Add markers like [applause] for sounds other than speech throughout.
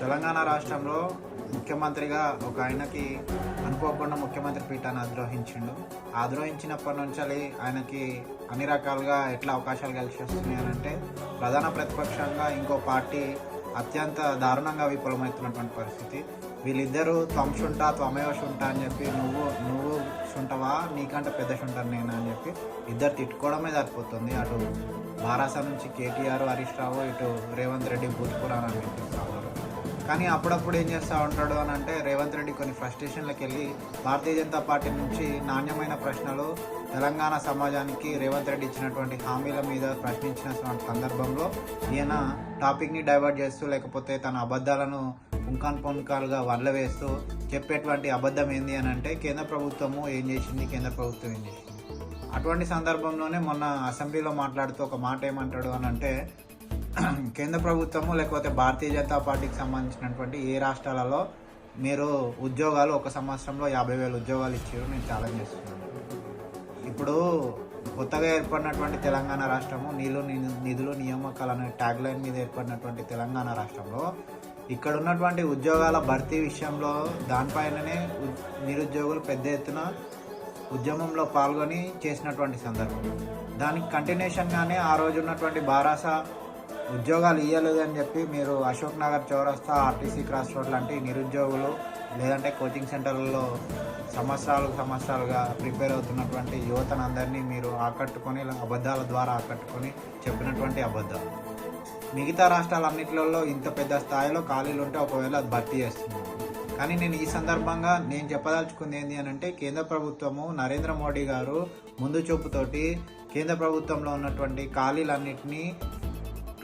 తెలంగాణ రాష్ట్రంలో ముఖ్యమంత్రిగా ఒక ఆయనకి అనుకోకుండా ముఖ్యమంత్రి పీఠాన్ని ఆద్రోహించిండు. ఆద్రోహించినప్పటి నుంచి ఆయనకి అన్ని రకాలుగా ఎట్లా అవకాశాలు కలిసి వస్తున్నాయి అని అంటే ప్రధాన ప్రతిపక్షంగా ఇంకో పార్టీ అత్యంత దారుణంగా విఫలమవుతున్నటువంటి పరిస్థితి. వీళ్ళిద్దరూ త్వం శుంటా త్వమేవ అని చెప్పి నువ్వు నువ్వు శుంటవా నీకంటే పెద్ద శుంటాను నేను అని చెప్పి ఇద్దరు తిట్టుకోవడమే సరిపోతుంది. అటు బారాస నుంచి కేటీఆర్ హరీష్ రావు ఇటు రేవంత్ రెడ్డి భూత్పురాణ్ అని కానీ అప్పుడప్పుడు ఏం చేస్తూ ఉంటాడు అని అంటే రేవంత్ రెడ్డి కొన్ని ఫ్రస్ట్రేషన్లకు వెళ్ళి భారతీయ జనతా పార్టీ నుంచి నాణ్యమైన ప్రశ్నలు తెలంగాణ సమాజానికి రేవంత్ రెడ్డి ఇచ్చినటువంటి హామీల మీద ప్రశ్నించిన సందర్భంలో ఈయన టాపిక్ని డైవర్ట్ చేస్తూ లేకపోతే తన అబద్ధాలను పుంకాన్ పుంకాలుగా వల్ల వేస్తూ చెప్పేటువంటి అబద్ధం ఏంది అని అంటే కేంద్ర ప్రభుత్వము ఏం చేసింది? కేంద్ర ప్రభుత్వం ఏం చేసింది? అటువంటి సందర్భంలోనే మొన్న అసెంబ్లీలో మాట్లాడుతూ ఒక మాట ఏమంటాడు అని అంటే [clears throat] కేంద్ర ప్రభుత్వము లేకపోతే భారతీయ జనతా పార్టీకి సంబంధించినటువంటి ఏ రాష్ట్రాలలో మీరు ఉద్యోగాలు ఒక సంవత్సరంలో యాభై వేల ఉద్యోగాలు ఇచ్చారు నేను ఛాలెంజ్ చేస్తున్నాను. ఇప్పుడు కొత్తగా ఏర్పడినటువంటి తెలంగాణ రాష్ట్రము నీళ్ళు ని- నిధులు నియామకాలు అనే ట్యాగ్ లైన్ మీద ఏర్పడినటువంటి తెలంగాణ రాష్ట్రంలో ఇక్కడ ఉన్నటువంటి ఉద్యోగాల భర్తీ విషయంలో దానిపైననే నిరుద్యోగులు పెద్ద ఎత్తున ఉద్యమంలో పాల్గొని చేసినటువంటి సందర్భం. దానికి కంటిన్యూషన్గానే ఆ రోజు ఉన్నటువంటి బారాస ఉద్యోగాలు ఇవ్వలేదు అని చెప్పి మీరు అశోక్ నగర్ చౌరస్తా ఆర్టీసీ క్రాస్ రోడ్ లాంటి నిరుద్యోగులు లేదంటే కోచింగ్ సెంటర్లలో సంవత్సరాలు సంవత్సరాలుగా ప్రిపేర్ అవుతున్నటువంటి యువతనందరినీ మీరు ఆకట్టుకొని అబద్ధాల ద్వారా ఆకట్టుకొని చెప్పినటువంటి అబద్ధాలు. మిగతా రాష్ట్రాలన్నింటిలో ఇంత పెద్ద స్థాయిలో ఖాళీలు ఉంటే ఒకవేళ అది భర్తీ చేస్తున్నారు కానీ నేను ఈ సందర్భంగా నేను చెప్పదలుచుకుంది ఏంటి అని అంటే కేంద్ర ప్రభుత్వము నరేంద్ర మోడీ గారు ముందు చూపుతోటి కేంద్ర ప్రభుత్వంలో ఉన్నటువంటి ఖాళీలన్నింటినీ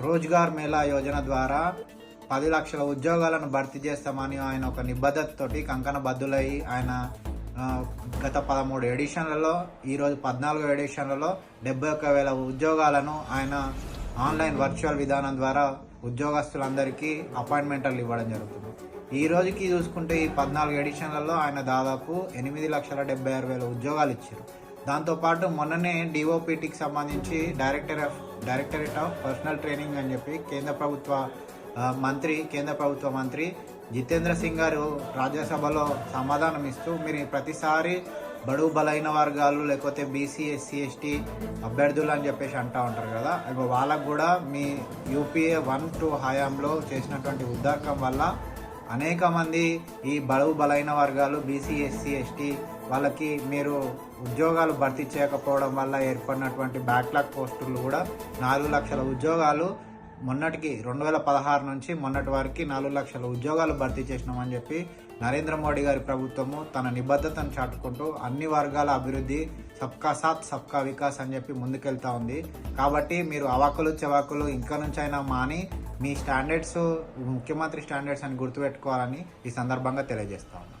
రోజ్గార్ మేళా యోజన ద్వారా పది లక్షల ఉద్యోగాలను భర్తీ చేస్తామని ఆయన ఒక నిబద్ధతతోటి కంకణ ఆయన గత పదమూడు ఎడిషన్లలో ఈరోజు పద్నాలుగు ఎడిషన్లలో డెబ్బై ఒక్క వేల ఉద్యోగాలను ఆయన ఆన్లైన్ వర్చువల్ విధానం ద్వారా ఉద్యోగస్తులందరికీ అపాయింట్మెంట్లు ఇవ్వడం జరుగుతుంది. ఈ రోజుకి చూసుకుంటే ఈ పద్నాలుగు ఎడిషన్లలో ఆయన దాదాపు ఎనిమిది లక్షల డెబ్బై ఆరు వేల ఉద్యోగాలు ఇచ్చారు. దాంతోపాటు మొన్ననే డిఓపిటికి సంబంధించి director of directorate of personnel training అని చెప్పి కేంద్ర ప్రభుత్వ మంత్రి కేంద్ర ప్రభుత్వ మంత్రి జితేంద్ర సింగ్ గారు రాజ్యసభలో సమాధానం ఇస్తూ మీరు ప్రతిసారి బడుగు బలైన వర్గాలు లేకపోతే బీసీ ఎస్సీ ఎస్టీ అభ్యర్థులు అని చెప్పేసి అంటూ ఉంటారు కదా. ఇగో వాళ్ళకు కూడా మీ యూపీఏ వన్ టూ హయాంలో చేసినటువంటి ఉద్దారకం వల్ల అనేక మంది ఈ బడుగు బలైన వర్గాలు బీసీ ఎస్సీ ఎస్టీ వాళ్ళకి మీరు ఉద్యోగాలు భర్తీ చేయకపోవడం వల్ల ఏర్పడినటువంటి బ్యాక్లాగ్ పోస్టులు కూడా నాలుగు లక్షల ఉద్యోగాలు మొన్నటికి రెండు వేల పదహారు నుంచి మొన్నటి వరకు నాలుగు లక్షల ఉద్యోగాలు భర్తీ చేసినామని చెప్పి నరేంద్ర మోడీ గారి ప్రభుత్వము తన నిబద్ధతను చాటుకుంటూ అన్ని వర్గాల అభివృద్ధి సబ్కా సాత్ సబ్కా వికాస్ అని చెప్పి ముందుకెళ్తా ఉంది. కాబట్టి మీరు అవాకులు చెవాకులు ఇంకా నుంచైనా మాని మీ స్టాండర్డ్స్ ముఖ్యమంత్రి స్టాండర్డ్స్ అని గుర్తుపెట్టుకోవాలని ఈ సందర్భంగా తెలియజేస్తా ఉన్నాను